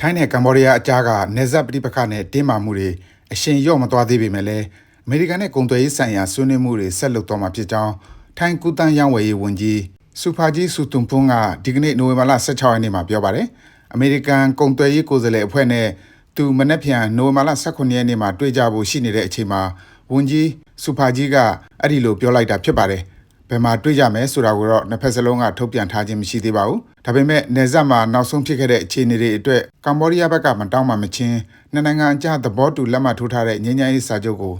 ထိုင်းနဲ့ကမ္ဘောဒီးယားအကြားကနယ်စပ်ပဋိပက္ခနဲ့တင်းမာမှုတွေအရှင်ရော့မသွားသေးပေမဲ့လည်းအမေရိကန်နဲ့ကုန်သွယ်ရေးဆိုင်ရာဆွေးနွေးမှုတွေဆက်လုပ်သွားမှာဖြစ်ကြောင်းထိုင်းကူတန်းရောင်းဝယ်ရေးဝန်ကြီးစူဖာဂျီဆူတွန်ဖုန်းကဒီကနေ့နိုဝင်ဘာလ16ရက်နေ့မှာပြောပါတယ်။အမေရိကန်ကုန်သွယ်ရေးကိုယ်စားလှယ်အဖွဲ့နဲ့သူမနက်ဖြန်နိုဝင်ဘာလ18ရက်နေ့မှာတွေ့ကြဖို့ရှိနေတဲ့အချိန်မှာဝန်ကြီးစူဖာဂျီကအဲ့ဒီလိုပြောလိုက်တာဖြစ်ပါတယ်။ ဘယ်မှာတွေ့ကြမယ်ဆိုတာကိုတော့နှစ်ဖက်စလုံးကထုတ်ပြန်ထားခြင်းမရှိသေးပါဘူး။ဒါပေမဲ့နယ်စပ်မှာနောက်ဆုံးဖြစ်ခဲ့တဲ့အခြေအနေတွေအတွက်ကမ္ဘောဒီးယားဘက်ကမတောင်းမှမချင်းနှစ်နိုင်ငံအကြားသဘောတူလက်မှတ်ထိုးထားတဲ့ငြိမ်းချမ်းရေးစာချုပ်ကို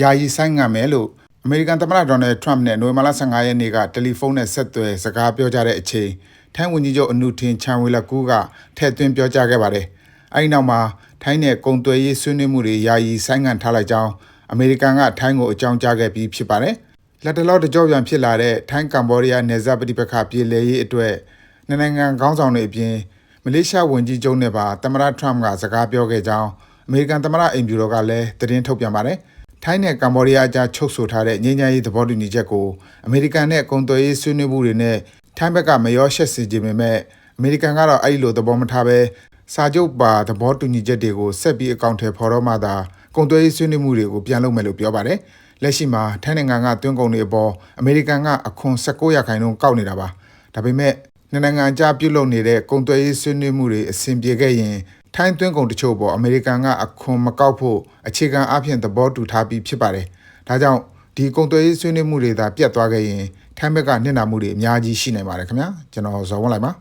ယာယီဆိုင်းငံ့မယ်လို့အမေရိကန်သမ္မတဒေါ်နယ်ထရမ့်နဲ့နိုဝင်ဘာလ15ရက်နေ့ကတယ်လီဖုန်းနဲ့ဆက်သွယ်စကားပြောကြတဲ့အချိန်ထိုင်းဝန်ကြီးချုပ်အနုထင်ချန်ဝေလကူကထည့်သွင်းပြောကြားခဲ့ပါတယ်။အဲဒီနောက်မှာထိုင်းနဲ့ကုန်သွယ်ရေးဆွေးနွေးမှုတွေယာယီဆိုင်းငံ့ထားလိုက်ကြောင်းအမေရိကန်ကထိုင်းကိုအကြောင်းကြားခဲ့ပြီးဖြစ်ပါတယ်။ လက်တလောတကြောပြန်ဖြစ်လာတဲ့ထိုင်းကမ္ဘောဒီးယားနယ်စပ်ပဋိပက္ခပြည်လည်ရေးအတွက်နှစ်နိုင်ငံခေါင်းဆောင်တွေအပြင်မလေးရှားဝန်ကြီးချုပ်နဲ့ပါသမ္မတထရမ့်ကစကားပြောခဲ့ကြောင်းအမေရိကန်သမ္မတအိမ်ဖြူတော်ကလည်းသတင်းထုတ်ပြန်ပါတယ်။ထိုင်းနဲ့ကမ္ဘောဒီးယားအကြားချုပ်ဆိုထားတဲ့ငြိမ်းချမ်းရေးသဘောတူညီချက်ကိုအမေရိကန်နဲ့ကုန်သွယ်ရေးဆွေးနွေးမှုတွေနဲ့ထိုင်းဘက်ကမရောရှက်စီခြင်းပေမဲ့အမေရိကန်ကတော့အဲ့ဒီလိုသဘောမထားဘဲစာချုပ်ပါသဘောတူညီချက်တွေကိုဆက်ပြီးအကောင့်ထဲဖော်တော့မှသာ ကုန်သွယ်ရေးဆွေးနွေးမှုတွေကိုပြန်လုပ်မယ်လို့ပြောပါတယ်။လက်ရှိမှာထိုင်းနိုင်ငံကတွင်းကုန်တွေအပေါ်အမေရိကန်ကအခွန်16ရာခိုင်နှုန်းကောက်နေတာပါ။ဒါပေမဲ့နှစ်နိုင်ငံအကြားပြုလုပ်နေတဲ့ကုန်သွယ်ရေးဆွေးနွေးမှုတွေအဆင်ပြေခဲ့ရင်ထိုင်းသွင်းကုန်တချို့ပေါ်အမေရိကန်ကအခွန်မကောက်ဖို့အခြေခံအဖြစ်သဘောတူထားပြီးဖြစ်ပါတယ်။ဒါကြောင့်ဒီကုန်သွယ်ရေးဆွေးနွေးမှုတွေသာပြတ်သွားခဲ့ရင်ထိုင်းဘက်ကနှင့်နာမှုတွေအများကြီးရှိနိုင်ပါတယ်ခင်ဗျာကျွန်တော်ဇော်ဝန်းလိုက်ပါ